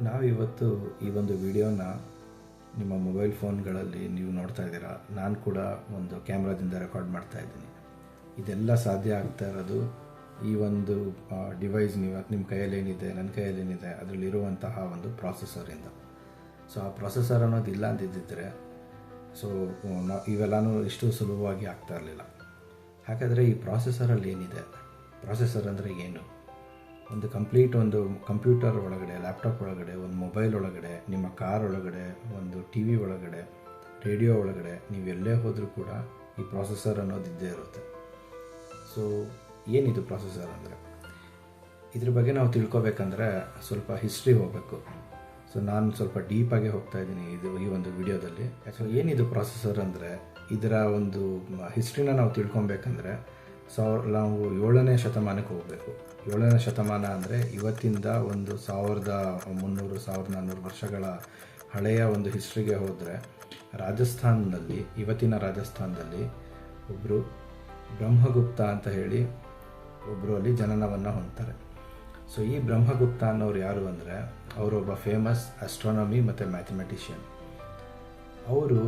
ನಾವಿವತ್ತು ಈ ಒಂದು ವಿಡಿಯೋನ ನಿಮ್ಮ ಮೊಬೈಲ್ ಫೋನ್ಗಳಲ್ಲಿ ನೀವು ನೋಡ್ತಾ ಇದ್ದೀರಾ. ನಾನು ಕೂಡ ಒಂದು ಕ್ಯಾಮ್ರಾದಿಂದ ರೆಕಾರ್ಡ್ ಮಾಡ್ತಾ ಇದ್ದೀನಿ. ಇದೆಲ್ಲ ಸಾಧ್ಯ ಆಗ್ತಾ ಇರೋದು ಈ ಒಂದು ಡಿವೈಸ್ ನೀವು ನಿಮ್ಮ ಕೈಯಲ್ಲಿ ಏನಿದೆ ನನ್ನ ಕೈಯಲ್ಲಿ ಏನಿದೆ, ಅದರಲ್ಲಿರುವಂತಹ ಒಂದು ಪ್ರಾಸೆಸರಿಂದ ಸೊ ಆ ಪ್ರೊಸೆಸರ್ ಅನ್ನೋದು ಇಲ್ಲ ಅಂತಿದ್ದರೆ ಸೊ ನಾ, ಇವೆಲ್ಲನೂ ಇಷ್ಟು ಸುಲಭವಾಗಿ ಆಗ್ತಾ ಇರಲಿಲ್ಲ. ಹಾಗಾದರೆ ಈ ಪ್ರಾಸೆಸರಲ್ಲಿ ಏನಿದೆ? ಪ್ರೊಸೆಸರ್ ಅಂದರೆ ಏನು? ಒಂದು ಕಂಪ್ಲೀಟ್ ಒಂದು ಕಂಪ್ಯೂಟರ್ ಒಳಗಡೆ, ಲ್ಯಾಪ್ಟಾಪ್ ಒಳಗಡೆ, ಒಂದು ಮೊಬೈಲ್ ಒಳಗಡೆ, ನಿಮ್ಮ ಕಾರ್ ಒಳಗಡೆ, ಒಂದು ಟಿ ವಿ ಒಳಗಡೆ, ರೇಡಿಯೋ ಒಳಗಡೆ, ನೀವು ಎಲ್ಲೇ ಹೋದರೂ ಕೂಡ ಈ ಪ್ರೊಸೆಸರ್ ಅನ್ನೋದು ಇದ್ದೇ ಇರುತ್ತೆ. ಸೊ ಏನಿದು ಪ್ರೊಸೆಸರ್ ಅಂದರೆ? ಇದ್ರ ಬಗ್ಗೆ ನಾವು ತಿಳ್ಕೊಬೇಕಂದ್ರೆ ಸ್ವಲ್ಪ ಹಿಸ್ಟ್ರಿ ಹೋಗಬೇಕು. ಸೊ ನಾನು ಸ್ವಲ್ಪ ಡೀಪಾಗಿ ಹೋಗ್ತಾ ಇದ್ದೀನಿ ಇದು ಈ ಒಂದು ವಿಡಿಯೋದಲ್ಲಿ. ಸೊ ಏನಿದು ಪ್ರೊಸೆಸರ್ ಅಂದರೆ, ಇದರ ಒಂದು ಹಿಸ್ಟ್ರಿನ ನಾವು ತಿಳ್ಕೊಬೇಕಂದ್ರೆ ಸಾವಿರ, ನಾವು ಏಳನೇ ಶತಮಾನಕ್ಕೆ ಹೋಗಬೇಕು. ಏಳನೇ ಶತಮಾನ ಅಂದರೆ ಇವತ್ತಿಂದ ಒಂದು ಸಾವಿರದ ಮುನ್ನೂರು, ಸಾವಿರದ ನಾನ್ನೂರು ವರ್ಷಗಳ ಹಳೆಯ ಒಂದು ಹಿಸ್ಟ್ರಿಗೆ ಹೋದರೆ, ರಾಜಸ್ಥಾನದಲ್ಲಿ, ಇವತ್ತಿನ ರಾಜಸ್ಥಾನದಲ್ಲಿ ಒಬ್ಬರು ಬ್ರಹ್ಮಗುಪ್ತ ಅಂತ ಹೇಳಿ ಒಬ್ಬರು ಅಲ್ಲಿ ಜನನವನ್ನು ಹೊಂದ್ತಾರೆ. ಸೊ ಈ ಬ್ರಹ್ಮಗುಪ್ತ ಅನ್ನೋರು ಯಾರು ಅಂದರೆ ಅವರೊಬ್ಬ ಫೇಮಸ್ ಆಸ್ಟ್ರಾನಮಿ ಮತ್ತು ಮ್ಯಾಥಮೆಟಿಷಿಯನ್ ಅವರು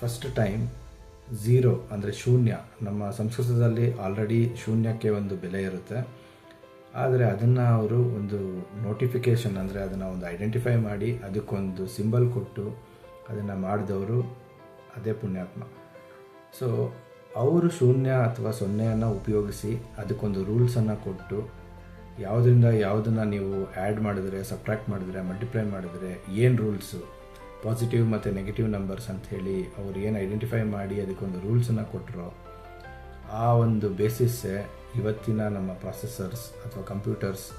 ಫಸ್ಟ್ ಟೈಮ್ ಝೀರೋ ಅಂದರೆ ಶೂನ್ಯ. ನಮ್ಮ ಸಂಸ್ಕೃತದಲ್ಲಿ ಆಲ್ರೆಡಿ ಶೂನ್ಯಕ್ಕೆ ಒಂದು ಬೆಲೆ ಇರುತ್ತೆ. ಆದರೆ ಅದನ್ನು ಅವರು ಒಂದು ನೋಟಿಫಿಕೇಷನ್ ಅಂದರೆ ಅದನ್ನು ಒಂದು ಐಡೆಂಟಿಫೈ ಮಾಡಿ ಅದಕ್ಕೊಂದು ಸಿಂಬಲ್ ಕೊಟ್ಟು ಅದನ್ನು ಮಾಡಿದವರು ಅದೇ ಪುಣ್ಯಾತ್ಮ. ಸೊ ಅವರು ಶೂನ್ಯ ಅಥವಾ ಸೊನ್ನೆಯನ್ನು ಉಪಯೋಗಿಸಿ ಅದಕ್ಕೊಂದು ರೂಲ್ಸನ್ನು ಕೊಟ್ಟು ಯಾವುದರಿಂದ ಯಾವುದನ್ನು ನೀವು ಆ್ಯಡ್ ಮಾಡಿದ್ರೆ ಸಬ್ಟ್ರ್ಯಾಕ್ಟ್ ಮಾಡಿದ್ರೆ ಮಲ್ಟಿಪ್ಲೈ ಮಾಡಿದ್ರೆ ಏನು ರೂಲ್ಸು ಪಾಸಿಟಿವ್ ಮತ್ತು ನೆಗೆಟಿವ್ ನಂಬರ್ಸ್ ಅಂತ ಹೇಳಿ ಅವ್ರು ಏನು ಐಡೆಂಟಿಫೈ ಮಾಡಿ ಅದಕ್ಕೊಂದು ರೂಲ್ಸನ್ನು ಕೊಟ್ಟರು ಆ ಒಂದು ಬೇಸಿಸ್ಸೇ ಇವತ್ತಿನ ನಮ್ಮ ಪ್ರೊಸೆಸರ್ಸ್ ಅಥವಾ ಕಂಪ್ಯೂಟರ್ಸ್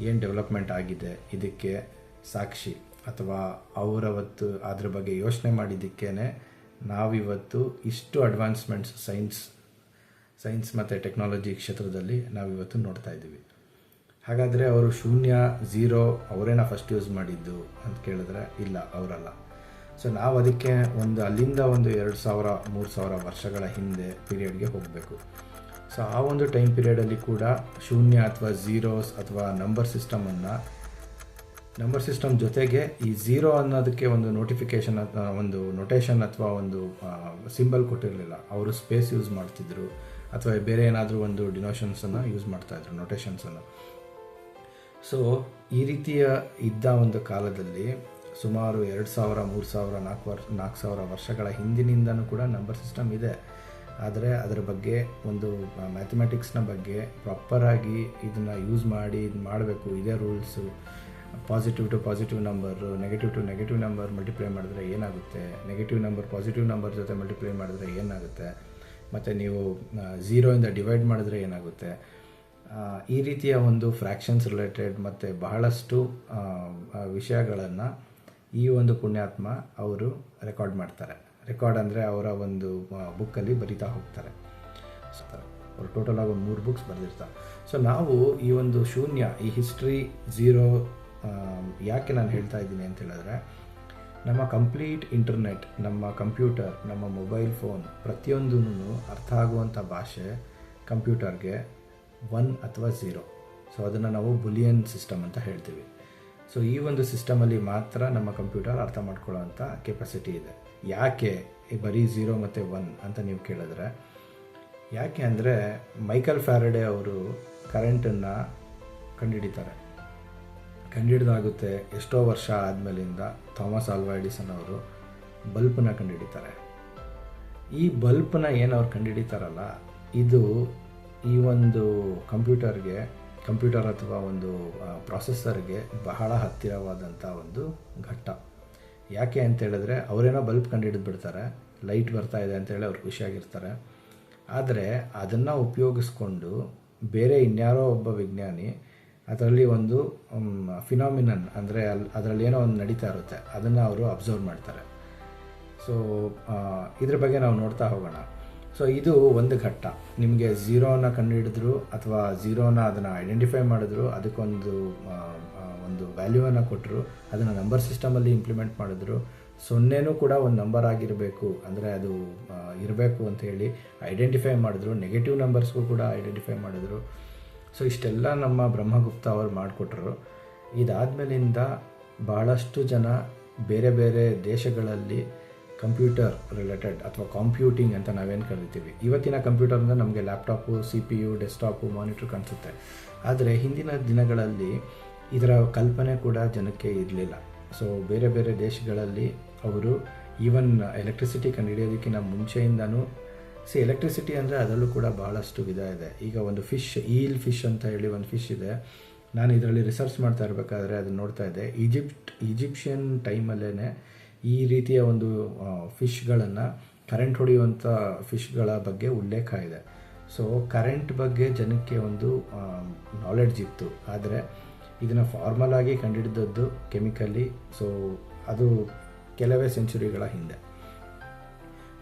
ಏನು ಡೆವಲಪ್ಮೆಂಟ್ ಆಗಿದೆ ಇದಕ್ಕೆ ಸಾಕ್ಷಿ ಅಥವಾ ಅವರವತ್ತು ಅದ್ರ ಬಗ್ಗೆ ಯೋಚನೆ ಮಾಡಿದ್ದಕ್ಕೇ ನಾವಿವತ್ತು ಇಷ್ಟು ಅಡ್ವಾನ್ಸ್ಮೆಂಟ್ಸ್ ಸೈನ್ಸ್ ಸೈನ್ಸ್ ಮತ್ತು ಟೆಕ್ನಾಲಜಿ ಕ್ಷೇತ್ರದಲ್ಲಿ ನಾವಿವತ್ತು ನೋಡ್ತಾ ಇದ್ದೀವಿ. ಹಾಗಾದರೆ ಅವರು ಶೂನ್ಯ ಝೀರೋ ಅವರೇನ ಫಸ್ಟ್ ಯೂಸ್ ಮಾಡಿದ್ದು ಅಂತ ಕೇಳಿದ್ರೆ ಇಲ್ಲ, ಅವರಲ್ಲ. ಸೊ ನಾವು ಅದಕ್ಕೆ ಒಂದು ಅಲ್ಲಿಂದ ಒಂದು ಎರಡು ಸಾವಿರ, ಮೂರು ಸಾವಿರ ವರ್ಷಗಳ ಹಿಂದೆ ಪೀರಿಯಡ್ಗೆ ಹೋಗಬೇಕು. ಸೊ ಆ ಒಂದು ಟೈಮ್ ಪೀರಿಯಡಲ್ಲಿ ಕೂಡ ಶೂನ್ಯ ಅಥವಾ ಝೀರೋಸ್ ಅಥವಾ ನಂಬರ್ ಸಿಸ್ಟಮನ್ನು ನಂಬರ್ ಸಿಸ್ಟಮ್ ಜೊತೆಗೆ ಈ ಝೀರೋ ಅನ್ನೋದಕ್ಕೆ ಒಂದು ನೋಟಿಫಿಕೇಷನ್ ಒಂದು ನೊಟೇಷನ್ ಅಥವಾ ಒಂದು ಸಿಂಬಲ್ ಕೊಟ್ಟಿರಲಿಲ್ಲ. ಅವರು ಸ್ಪೇಸ್ ಯೂಸ್ ಮಾಡ್ತಿದ್ರು. ಅಥವಾ ಬೇರೆ ಏನಾದರೂ ಒಂದು ಡಿನೋಷನ್ಸನ್ನು ಯೂಸ್ ಮಾಡ್ತಾಯಿದ್ರು ನೊಟೇಷನ್ಸನ್ನು ಸೊ ಈ ರೀತಿಯ ಇದ್ದ ಒಂದು ಕಾಲದಲ್ಲಿ ಸುಮಾರು ಎರಡು ಸಾವಿರ, ಮೂರು ಸಾವಿರ, ನಾಲ್ಕು ವರ್ಷ ನಾಲ್ಕು ಸಾವಿರ ವರ್ಷಗಳ ಹಿಂದಿನಿಂದನೂ ಕೂಡ ನಂಬರ್ ಸಿಸ್ಟಮ್ ಇದೆ. ಆದರೆ ಅದರ ಬಗ್ಗೆ ಒಂದು ಮ್ಯಾಥಮೆಟಿಕ್ಸ್ನ ಬಗ್ಗೆ ಪ್ರಾಪರಾಗಿ ಇದನ್ನು ಯೂಸ್ ಮಾಡಿ, ಇದು ಮಾಡಬೇಕು. ಇದೇ rules positive to positive number negative to negative number multiply ಮಾಡಿದ್ರೆ ಏನಾಗುತ್ತೆ? ನೆಗೆಟಿವ್ ನಂಬರ್ ಪಾಸಿಟಿವ್ ನಂಬರ್ ಜೊತೆ ಮಲ್ಟಿಪ್ಲೈ ಮಾಡಿದ್ರೆ ಏನಾಗುತ್ತೆ? ಮತ್ತು ನೀವು ಝೀರೋಯಿಂದ ಡಿವೈಡ್ ಮಾಡಿದ್ರೆ ಏನಾಗುತ್ತೆ? ಈ ರೀತಿಯ ಒಂದು ಫ್ರ್ಯಾಕ್ಷನ್ಸ್ ರಿಲೇಟೆಡ್ ಮತ್ತು ಬಹಳಷ್ಟು ವಿಷಯಗಳನ್ನು ಈ ಒಂದು ಪುಣ್ಯಾತ್ಮ ಅವರು ರೆಕಾರ್ಡ್ ಮಾಡ್ತಾರೆ. ರೆಕಾರ್ಡ್ ಅಂದರೆ ಅವರ ಒಂದು ಬುಕ್ಕಲ್ಲಿ ಬರಿತಾ ಹೋಗ್ತಾರೆ. ಅವರು ಟೋಟಲಾಗಿ ಒಂದು ಮೂರು ಬುಕ್ಸ್ ಬರೆದಿರ್ತಾರೆ. ಸೊ ನಾವು ಈ ಒಂದು ಶೂನ್ಯ, ಈ ಹಿಸ್ಟ್ರಿ ಝೀರೋ ಯಾಕೆ ನಾನು ಹೇಳ್ತಾ ಇದ್ದೀನಿ ಅಂತ ಹೇಳಿದ್ರೆ, ನಮ್ಮ ಕಂಪ್ಲೀಟ್ ಇಂಟರ್ನೆಟ್ ನಮ್ಮ ಕಂಪ್ಯೂಟರ್ ನಮ್ಮ ಮೊಬೈಲ್ ಫೋನ್ ಪ್ರತಿಯೊಂದೂ ಅರ್ಥ ಆಗುವಂಥ ಭಾಷೆ ಕಂಪ್ಯೂಟರ್ಗೆ ಒನ್ ಅಥವಾ ಝೀರೋ. ಸೊ ಅದನ್ನು ನಾವು ಬುಲಿಯನ್ ಸಿಸ್ಟಮ್ ಅಂತ ಹೇಳ್ತೀವಿ. ಸೊ ಈ ಒಂದು ಸಿಸ್ಟಮಲ್ಲಿ ಮಾತ್ರ ನಮ್ಮ ಕಂಪ್ಯೂಟರ್ ಅರ್ಥ ಮಾಡ್ಕೊಳ್ಳೋವಂಥ ಕೆಪಾಸಿಟಿ ಇದೆ. ಯಾಕೆ ಬರೀ ಝೀರೋ ಮತ್ತು ಒನ್ ಅಂತ ನೀವು ಕೇಳಿದ್ರೆ, ಯಾಕೆ ಅಂದರೆ ಮೈಕಲ್ ಫ್ಯಾರಡೆ ಅವರು ಕರೆಂಟನ್ನು ಕಂಡುಹಿಡಿತಾರೆ ಕಂಡುಹಿಡಿದಾಗುತ್ತೆ ಎಷ್ಟೋ ವರ್ಷ ಆದಮೇಲಿಂದ ಥಾಮಸ್ ಆಲ್ವಾ ಎಡಿಸನ್ ಅವರು ಬಲ್ಪನ್ನ ಕಂಡುಹಿಡಿತಾರೆ ಈ ಬಲ್ಪನ್ನ ಏನು ಅವ್ರು ಕಂಡುಹಿಡಿತಾರಲ್ಲ ಇದು ಈ ಒಂದು ಕಂಪ್ಯೂಟರ್ಗೆ, ಕಂಪ್ಯೂಟರ್ ಅಥವಾ ಒಂದು ಪ್ರಾಸೆಸರ್ಗೆ ಬಹಳ ಹತ್ತಿರವಾದಂಥ ಒಂದು ಘಟ್ಟ. ಯಾಕೆ ಅಂತ ಹೇಳಿದ್ರೆ, ಅವರೇನೋ ಬಲ್ಬ್ ಕಂಡುಹಿಡಿದು ಬಿಡ್ತಾರೆ ಲೈಟ್ ಬರ್ತಾ ಇದೆ ಅಂತೇಳಿ ಅವ್ರು ಖುಷಿಯಾಗಿರ್ತಾರೆ. ಆದರೆ ಅದನ್ನು ಉಪಯೋಗಿಸ್ಕೊಂಡು ಬೇರೆ ಇನ್ಯಾರೋ ಒಬ್ಬ ವಿಜ್ಞಾನಿ ಅದರಲ್ಲಿ ಒಂದು ಫಿನಾಮಿನನ್ ಅಂದರೆ ಅಲ್ಲಿ ಅದರಲ್ಲಿ ಏನೋ ಒಂದು ನಡೀತಾ ಇರುತ್ತೆ, ಅದನ್ನು ಅವರು ಅಬ್ಸರ್ವ್ ಮಾಡ್ತಾರೆ. ಸೊ ಇದ್ರ ಬಗ್ಗೆ ನಾವು ನೋಡ್ತಾ ಹೋಗೋಣ. ಸೊ ಇದು ಒಂದು ಘಟ್ಟ. ನಿಮಗೆ ಝೀರೋನ ಕಂಡುಹಿಡಿದ್ರು ಅಥವಾ ಝೀರೋನ ಅದನ್ನು ಐಡೆಂಟಿಫೈ ಮಾಡಿದ್ರು, ಅದಕ್ಕೊಂದು ಒಂದು ವ್ಯಾಲ್ಯೂವನ್ನು ಕೊಟ್ಟರು ಅದನ್ನು ನಂಬರ್ ಸಿಸ್ಟಮಲ್ಲಿ ಇಂಪ್ಲಿಮೆಂಟ್ ಮಾಡಿದ್ರು. ಸೊನ್ನೆನೂ ಕೂಡ ಒಂದು ನಂಬರ್ ಆಗಿರಬೇಕು, ಅಂದರೆ ಅದು ಇರಬೇಕು ಅಂತ ಹೇಳಿ ಐಡೆಂಟಿಫೈ ಮಾಡಿದ್ರು. ನೆಗೆಟಿವ್ ನಂಬರ್ಸ್ಗೂ ಕೂಡ ಐಡೆಂಟಿಫೈ ಮಾಡಿದ್ರು. ಸೊ ಇಷ್ಟೆಲ್ಲ ನಮ್ಮ ಬ್ರಹ್ಮಗುಪ್ತ ಅವರು ಮಾಡಿಕೊಟ್ರು. ಇದಾದಮೇಲಿಂದ ಭಾಳಷ್ಟು ಜನ ಬೇರೆ ಬೇರೆ ದೇಶಗಳಲ್ಲಿ ಕಂಪ್ಯೂಟರ್ ರಿಲೇಟೆಡ್ ಅಥವಾ ಕಂಪ್ಯೂಟಿಂಗ್ ಅಂತ ನಾವೇನು ಕರಿತೀವಿ. ಇವತ್ತಿನ ಕಂಪ್ಯೂಟರ್ ಅಂದರೆ ನಮಗೆ laptop C P U desktop monitor ಕಾಣಿಸುತ್ತೆ. ಆದರೆ ಹಿಂದಿನ ದಿನಗಳಲ್ಲಿ ಇದರ ಕಲ್ಪನೆ ಕೂಡ ಜನಕ್ಕೆ ಇರಲಿಲ್ಲ. ಸೊ ಬೇರೆ ಬೇರೆ ದೇಶಗಳಲ್ಲಿ ಅವರು ಈವನ್ ಎಲೆಕ್ಟ್ರಿಸಿಟಿ ಕಂಡುಹಿಡಿಯೋದಕ್ಕಿಂತ ಮುಂಚೆಯಿಂದನೂ ಸಿ ಎಲೆಕ್ಟ್ರಿಸಿಟಿ ಅಂದರೆ ಅದರಲ್ಲೂ ಕೂಡ ಭಾಳಷ್ಟು ವಿಧ ಇದೆ. ಈಗ ಒಂದು ಫಿಶ್ ಈಲ್ ಫಿಶ್ ಅಂತ ಹೇಳಿ ಒಂದು ಫಿಶ್ ಇದೆ. ನಾನು ಇದರಲ್ಲಿ ರಿಸರ್ಚ್ ಮಾಡ್ತಾ ಇರಬೇಕಾದ್ರೆ ಅದನ್ನು ನೋಡ್ತಾ ಇದ್ದೆ. ಈಜಿಪ್ಟ್, ಈಜಿಪ್ಷಿಯನ್ ಟೈಮಲ್ಲೇ ಈ ರೀತಿಯ ಒಂದು ಫಿಶ್ಗಳನ್ನು ಕರೆಂಟ್ ಹೊಡೆಯುವಂಥ ಫಿಶ್ಗಳ ಬಗ್ಗೆ ಉಲ್ಲೇಖ ಇದೆ. ಸೊ ಕರೆಂಟ್ ಬಗ್ಗೆ ಜನಕ್ಕೆ ಒಂದು ನಾಲೆಡ್ಜ್ ಇತ್ತು. ಆದರೆ ಇದನ್ನು ಫಾರ್ಮಲ್ ಆಗಿ ಕಂಡುಹಿಡಿದದ್ದು ಕೆಮಿಕಲಿ ಸೊ ಅದು ಕೆಲವೇ ಸೆಂಚುರಿಗಳ ಹಿಂದೆ.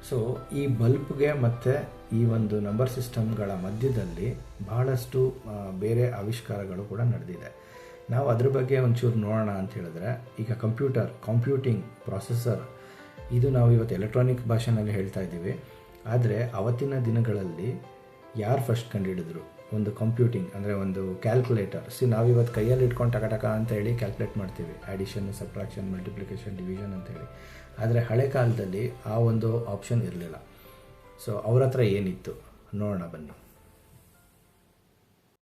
ಸೊ ಈ ಬಲ್ಬ್ಗೆ ಮತ್ತು ಈ ಒಂದು ನಂಬರ್ ಸಿಸ್ಟಮ್ಗಳ ಮಧ್ಯದಲ್ಲಿ ಬಹಳಷ್ಟು ಬೇರೆ ಆವಿಷ್ಕಾರಗಳು ಕೂಡ ನಡೆದಿದೆ. ನಾವು ಅದ್ರ ಬಗ್ಗೆ ಒಂಚೂರು ನೋಡೋಣ ಅಂತ ಹೇಳಿದ್ರೆ, ಈಗ ಕಂಪ್ಯೂಟರ್ ಕಂಪ್ಯೂಟಿಂಗ್ ಪ್ರೊಸೆಸರ್ ಇದು ನಾವು ಇವತ್ತು ಎಲೆಕ್ಟ್ರಾನಿಕ್ ಭಾಷೆನಲ್ಲಿ ಹೇಳ್ತಾ ಇದ್ದೀವಿ. ಆದರೆ ಅವತ್ತಿನ ದಿನಗಳಲ್ಲಿ ಯಾರು ಫಸ್ಟ್ ಕಂಡುಹಿಡಿದ್ರು? ಒಂದು ಕಂಪ್ಯೂಟಿಂಗ್ ಅಂದರೆ ಒಂದು ಕ್ಯಾಲ್ಕುಲೇಟರ್ ಸಿ ನಾವಿವತ್ತು ಕೈಯಲ್ಲಿ ಇಟ್ಕೊಂಡು ಟಕ ಟಕ ಅಂತ ಹೇಳಿ ಕ್ಯಾಲ್ಕುಲೇಟ್ ಮಾಡ್ತೀವಿ. ಆ್ಯಡಿಷನ್ ಸಬ್ಟ್ರಾಕ್ಷನ್ ಮಲ್ಟಿಪ್ಲಿಕೇಶನ್ ಡಿವಿಷನ್ ಅಂತೇಳಿ ಆದರೆ ಹಳೆ ಕಾಲದಲ್ಲಿ ಆ ಒಂದು ಆಪ್ಷನ್ ಇರಲಿಲ್ಲ. ಸೊ ಅವ್ರ ಹತ್ರ ಏನಿತ್ತು? ನೋಡೋಣ ಬನ್ನಿ.